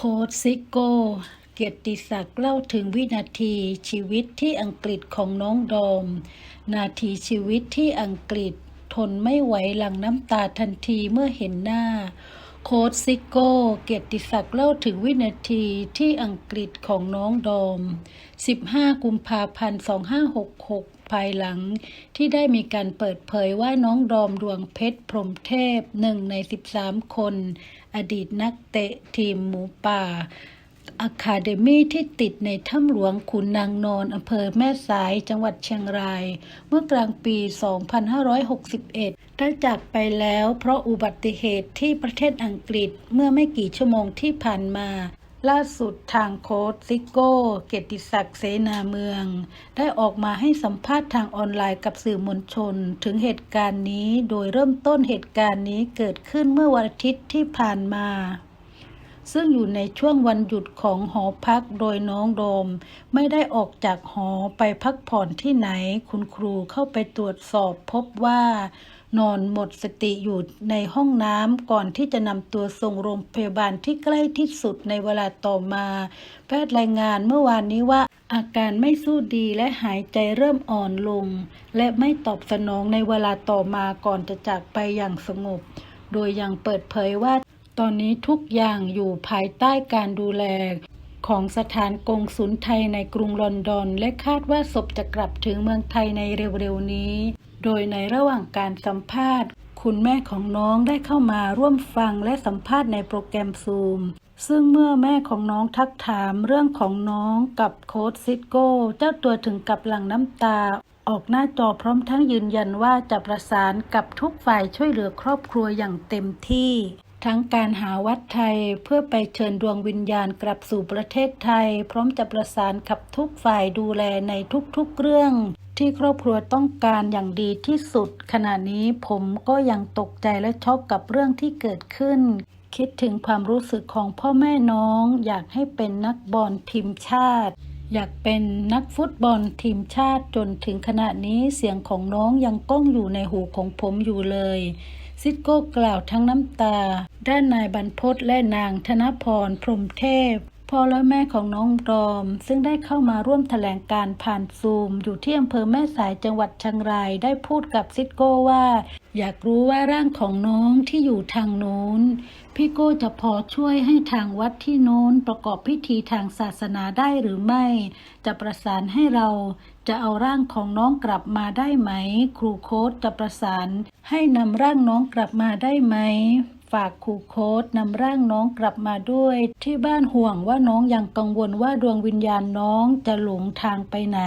โค้ดซิโก้เกียรติศักดิ์เล่าถึงวินาทีชีวิตที่อังกฤษของน้องดอม นาทีชีวิตที่อังกฤษทนไม่ไหวหลังน้ำตาทันทีเมื่อเห็นหน้า โค้ดซิโก้เกียรติศักดิ์เล่าถึงวินาทีที่อังกฤษของน้องดอม 15 กุมภาพันธ์ 2566 ภายหลัง ที่ได้มีการเปิดเผยว่าน้องดอมดวงเพชรพรมเทพหนึ่งใน 13 คน อดีตนักเตะทีมหมูป่าอะคาเดมี่ที่ติดในถ้ำหลวงขุนนางนอนอำเภอแม่สายจังหวัดเชียงราย เมื่อกลางปี 2561 ได้จากไปแล้วเพราะอุบัติเหตุที่ประเทศอังกฤษเมื่อไม่กี่ชั่วโมงที่ผ่านมา ล่าสุดทางโค้ชซิโก้ เกียรติศักดิ์เสนาเมือง ได้ออกมาให้สัมภาษณ์ทางออนไลน์กับสื่อมวลชน ถึงเหตุการณ์นี้โดยเริ่มต้นเหตุการณ์นี้เกิดขึ้นเมื่อวันอาทิตย์ที่ผ่านมา ซึ่งอยู่ในช่วงวันหยุดของหอพักโดยน้องโดม ไม่ได้ออกจากหอไปพักผ่อนที่ไหน คุณครูเข้าไปตรวจสอบพบว่า นอนหมดสติอยู่ในห้องน้ำก่อนที่จะนำตัวส่งโรงพยาบาลที่ใกล้ที่สุดในเวลาต่อมา แพทย์รายงานเมื่อวานนี้ว่าอาการไม่สู้ดีและหายใจเริ่มอ่อนลง และไม่ตอบสนองในเวลาต่อมาก่อนจะจากไปอย่างสงบ โดยยังเปิดเผยว่าตอนนี้ทุกอย่างอยู่ภายใต้การดูแลของสถานกงสุลไทยในกรุงลอนดอน และคาดว่าศพจะกลับถึงเมืองไทยในเร็วๆนี้ โดยในระหว่างการสัมภาษณ์ คุณแม่ของน้องได้เข้ามาร่วมฟังและสัมภาษณ์ในโปรแกรมซูมซึ่งเมื่อแม่ของน้องทักถามเรื่องของน้องกับโค้ชซิโก้ เจ้าตัวถึงกับหลั่งน้ำตา ออกหน้าจอพร้อมทั้งยืนยันว่าจะประสานกับทุกฝ่ายช่วยเหลือครอบครัวอย่างเต็มที่ ทั้งการหาวัดไทยเพื่อไปเชิญดวงวิญญาณกลับสู่ประเทศไทย พร้อมจะประสานกับทุกฝ่ายดูแลในทุกๆเรื่อง ที่ครอบครัวต้องการอย่างดีที่สุด ขณะนี้ผมก็ยังตกใจและช็อกกับเรื่องที่เกิดขึ้น คิดถึงความรู้สึกของพ่อแม่น้อง อยากให้เป็นนักบอลทีมชาติ อยากเป็นนักฟุตบอลทีมชาติจนถึงขณะนี้เสียงของน้องยังก้องอยู่ในหูของผมอยู่เลย ซิดโก้กล่าวทั้งน้ำตา ด้านนายบรรพศและนางธนพรพรหมเทพพ่อและแม่ของน้องดอม ซึ่งได้เข้ามาร่วมแถลงการผ่านซูม อยู่ที่อำเภอแม่สายจังหวัดเชียงรายได้พูดกับซิดโก้ว่า อยากรู้ว่าร่างของน้องที่อยู่ทางโน้น พี่โก้จะพอช่วยให้ทางวัดที่โน้นประกอบพิธีทางศาสนาได้หรือไม่ จะประสานให้เราจะเอาร่างของน้องกลับมาได้ไหม ครูโค้ดจะประสานให้นำร่างน้องกลับมาได้ไหมฝากครูโค้ดนำร่างน้องกลับมาด้วย ที่บ้านห่วงว่าน้องยังกังวลว่าดวงวิญญาณน้องจะหลงทางไปไหน